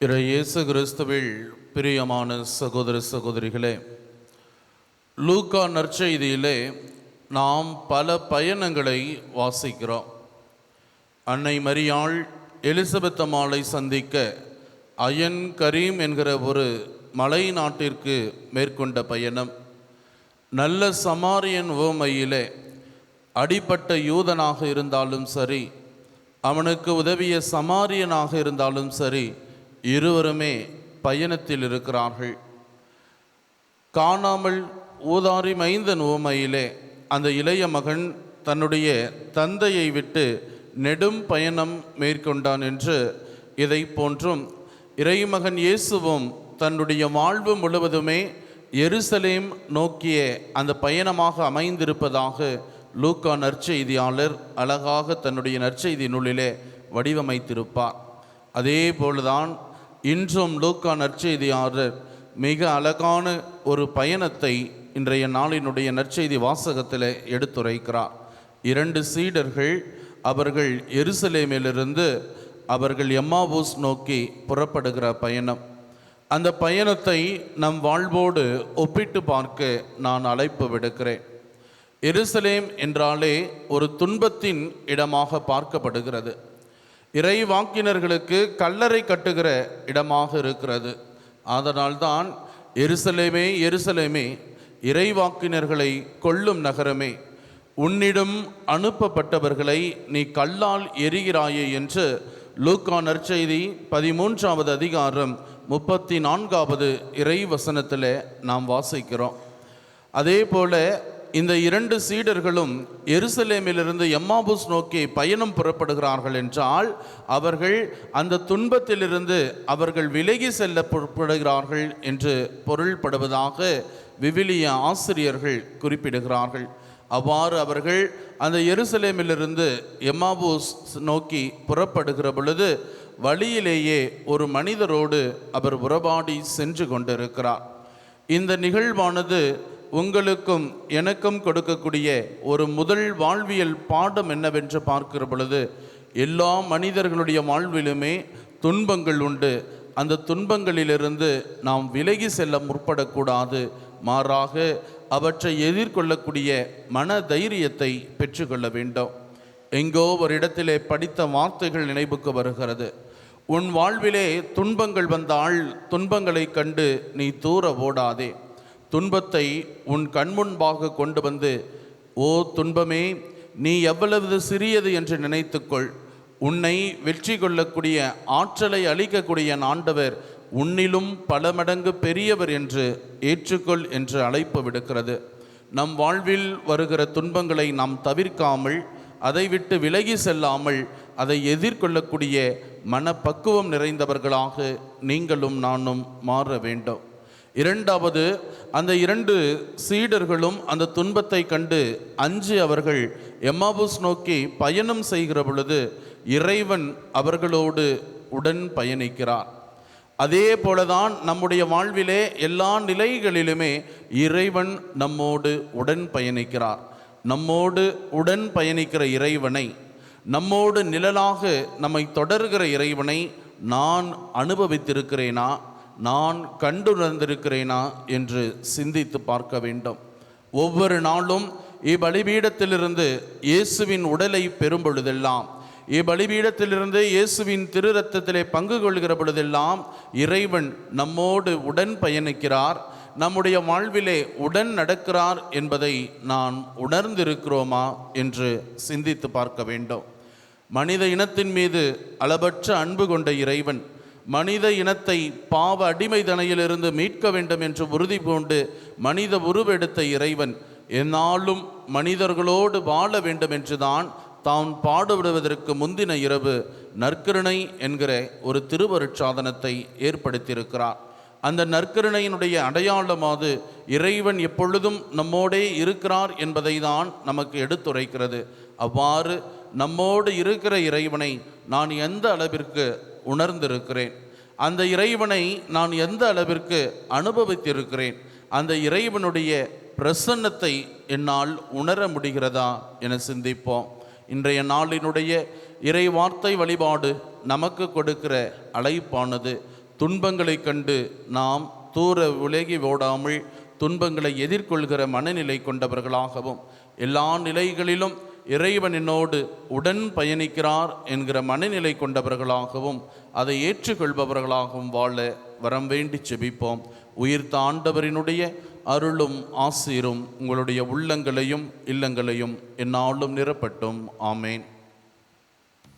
இறை இயேசு கிறிஸ்துவில் பிரியமான சகோதர சகோதரிகளே லூக்கா நற்செய்தியிலே நாம் பல பயணங்களை வாசிக்கிறோம். அன்னை மரியாள் எலிசபெத் அம்மாளை சந்திக்க அயன் கரீம் என்கிற ஒரு மலை நாட்டிற்கு மேற்கொண்ட பயணம். நல்ல சமாரியன் உவமையிலே அடிப்பட்ட யூதனாக இருந்தாலும் சரி அவனுக்கு உதவிய சமாரியனாக இருந்தாலும் சரி இருவருமே பயணத்தில் இருக்கிறார்கள். காணாமல் ஊதாரி மைந்தன் உவமையிலே அந்த இளைய மகன் தன்னுடைய தந்தையை விட்டு நெடும் பயணம் மேற்கொண்டான் என்று இதை போன்றும் இறைமகன் இயேசுவும் தன்னுடைய வாழ்வு முழுவதுமே எருசலேம் நோக்கிய அந்த பயணமாக அமைந்திருப்பதாக லூக்கா நற்செய்தியாளர் அழகாக தன்னுடைய நற்செய்தி நூலிலே வடிவமைத்திருப்பார். அதே போலதான் இன்றும் லூக்கா நற்செய்தியாளர் மிக அழகான ஒரு பயணத்தை இன்றைய நாளினுடைய நற்செய்தி வாசகத்தில் எடுத்துரைக்கிறார். இரண்டு சீடர்கள் அவர்கள் எருசலேமிலிருந்து அவர்கள் எம்மாவூஸ் நோக்கி புறப்படுகிற பயணம். அந்த பயணத்தை நம் வாழ்வோடு ஒப்பிட்டு பார்க்க நான் அழைப்பு விடுக்கிறேன். எருசலேம் என்றாலே ஒரு துன்பத்தின் இடமாக பார்க்கப்படுகிறது. இறை வாக்கினர்களுக்கு கல்லறை கட்டுகிற இடமாக இருக்கிறது. அதனால்தான் எருசலேமே எருசலேமே இறைவாக்கினர்களை கொல்லும் நகரமே. உன்னிடம் அனுப்பப்பட்டவர்களை நீ கல்லால் எரிகிறாயே என்று லூக்கா நற்செய்தி பதிமூன்றாவது அதிகாரம் முப்பத்தி நான்காவது இறை வசனத்தில் நாம் வாசிக்கிறோம். அதே போல இந்த இரண்டு சீடர்களும் எருசலேமிலிருந்து எம்மாபுஸ் நோக்கி பயணம் புறப்படுகிறார்கள் என்றால் அவர்கள் அந்த துன்பத்திலிருந்து அவர்கள் விலகி செல்ல புறப்படுகிறார்கள் என்று பொருள்படுவதாக விவிலிய ஆசிரியர்கள் குறிப்பிடுகிறார்கள். அவ்வாறு அவர்கள் அந்த எருசலேமிலிருந்து எம்மாபூஸ் நோக்கி புறப்படுகிற பொழுது வழியிலேயே ஒரு மனிதரோடு அவர் உறவாடி சென்று கொண்டிருக்கிறார். இந்த நிகழ்வானது உங்களுக்கும் எனக்கும் கொடுக்கக்கூடிய ஒரு முதல் வாழ்வியல் பாடம் என்னவென்று பார்க்கிற பொழுது எல்லா மனிதர்களுடைய வாழ்விலுமே துன்பங்கள் உண்டு. அந்த துன்பங்களிலிருந்து நாம் விலகி செல்ல முற்படக்கூடாது. மாறாக அவற்றை எதிர்கொள்ளக்கூடிய மன தைரியத்தை பெற்றுக்கொள்ள வேண்டும். எங்கோ ஒரு இடத்திலே படித்த வார்த்தைகள் நினைவுக்கு வருகிறது. உன் வாழ்விலே துன்பங்கள் வந்தால் துன்பங்களைக் கண்டு நீ தூர ஓடாதே. துன்பத்தை உன் கண்முன்பாக கொண்டு வந்து ஓ துன்பமே நீ எவ்வளவு சிறியது என்று நினைத்துக்கொள். உன்னை வெற்றி கொள்ளக்கூடிய ஆற்றலை அளிக்கக்கூடிய ஆண்டவர் உன்னிலும் பல மடங்கு பெரியவர் என்று ஏற்றுக்கொள் என்று அழைப்பு விடுக்கிறது. நம் வாழ்வில் வருகிற துன்பங்களை நாம் தவிர்க்காமல் அதை விட்டு விலகி செல்லாமல் அதை எதிர்கொள்ளக்கூடிய மனப்பக்குவம் நிறைந்தவர்களாக நீங்களும் நானும் மாற வேண்டும். இரண்டாவது அந்த இரண்டு சீடர்களும் அந்த துன்பத்தை கண்டு அஞ்சு அவர்கள் எம்மாபூஸ் நோக்கி பயணம் செய்கிற பொழுது இறைவன் அவர்களோடு உடன் பயணிக்கிறார். அதே போலதான் நம்முடைய வாழ்விலே எல்லா நிலைகளிலுமே இறைவன் நம்மோடு உடன் பயணிக்கிறார். நம்மோடு உடன் பயணிக்கிற இறைவனை நம்மோடு நிழலாக நம்மை தொடர்கிற இறைவனை நான் அனுபவித்திருக்கிறேனா? நான் கண்டுணர்ந்திருக்கிறேனா என்று சிந்தித்து பார்க்க வேண்டும். ஒவ்வொரு நாளும் இப்பலிபீடத்திலிருந்து இயேசுவின் உடலை பெறும் பொழுதெல்லாம் இப்பலிபீடத்திலிருந்து இயேசுவின் திரு ரத்தத்திலே பங்கு கொள்கிற பொழுதெல்லாம் இறைவன் நம்மோடு உடன் பயணிக்கிறார் நம்முடைய வாழ்விலே உடன் நடக்கிறார் என்பதை நான் உணர்ந்திருக்கிறோமா என்று சிந்தித்து பார்க்க வேண்டும். மனித இனத்தின் மீது அளபற்ற அன்பு கொண்ட இறைவன் மனித இனத்தை பாவ அடிமைதனையிலிருந்து மீட்க வேண்டும் என்று உறுதி பூண்டு மனித உருவெடுத்த இறைவன் என்னாலும் மனிதர்களோடு வாழ வேண்டும் என்றுதான் தான் பாடுபடுவதற்கு முந்தின இரவு நற்கருணை என்கிற ஒரு திருவருட்சாதனத்தை ஏற்படுத்தியிருக்கிறார். அந்த நற்கருணையினுடைய அடையாளமாது இறைவன் எப்பொழுதும் நம்மோடே இருக்கிறார் என்பதை தான் நமக்கு எடுத்துரைக்கிறது. அவ்வாறு நம்மோடு இருக்கிற இறைவனை நான் எந்த அளவிற்கு உணர்ந்திருக்கிறேன். அந்த இறைவனை நான் எந்த அளவிற்கு அனுபவித்திருக்கிறேன்? அந்த இறைவனுடைய பிரசன்னத்தை என்னால் உணர முடிகிறதா என சிந்திப்போம். இன்றைய நாளினுடைய இறை வார்த்தை வழிபாடு நமக்கு கொடுக்கிற அழைப்பானது துன்பங்களைக் கண்டு நாம் தூர விலகி ஓடாமல் துன்பங்களை எதிர்கொள்கிற மனநிலை கொண்டவர்களாகவும் எல்லா நிலைகளிலும் இறைவனினோடு உடன் பயணிக்கிறார் என்கிற மனநிலை கொண்டவர்களாகவும் அதை ஏற்றுக்கொள்பவர்களாகவும் வாழ வரம் வேண்டி செபிப்போம். உயிர் தாண்டவரினுடைய அருளும் ஆசீரும் உங்களுடைய உள்ளங்களையும் இல்லங்களையும் என்னாலும் நிரப்பட்டும். ஆமேன்.